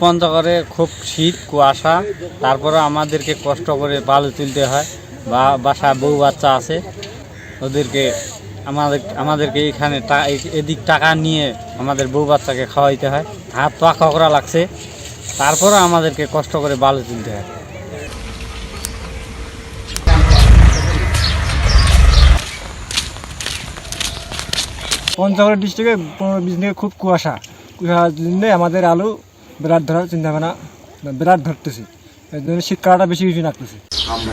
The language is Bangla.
পঞ্চগড়ে খুব শীত, কুয়াশা। তারপরে আমাদেরকে কষ্ট করে বালু তুলতে হয়। বা বাসা বউ বাচ্চা আছে, ওদেরকে আমাদের, আমাদেরকে এখানে এদিক টাকা নিয়ে আমাদের বউ বাচ্চাকে খাওয়াইতে হয়। হাত পা ককরা লাগছে। তারপরে আমাদেরকে কষ্ট করে বালু তুলতে হয়। পঞ্চগড় ডিস্ট্রিক্টে পনেরো দিনে খুব কুয়াশা। জন্য আমাদের আলু বিরাট ধরার চিন্তা ভাবনা বিরাট ধরতেছি এই জন্য শিক্ষাটা বেশি বেশি আমরা